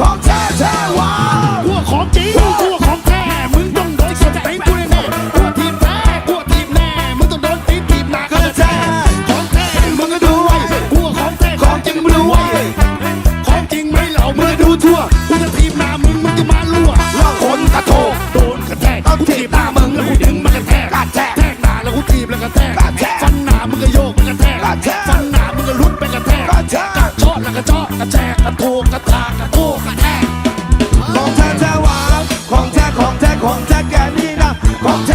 ของแท้แท้วาพวกของจริงพวกของแท้มึงต้องโดนสเต็งกูแน่ๆพวกทีมแพ้พวกทีมแน่มึงต้องโดนตีทีมหนักก็แท้ของแท้มึงก็ดูไว้พวกของแท้ของจริงมึงดูไว้ของจริงไม่เหล่ามึงดูทั่วกูจะทีมหน้ามึงมึงจะมาลั่วว่าคนกระโถกโดนกระแทกกูถีบหน้ามึงแล้วกูดึงมันกระแทกกระแทกแทกหน้าแล้วกูถีบแล้วกระแทกกระแทกฟันหน้ามึงก็โยกมันกระแทกกระแทกฟันหน้ามึงก็ลุกไปกระแทกกระแทกกระชอกแล้วกระชอกกระแทกกระโถก ของแ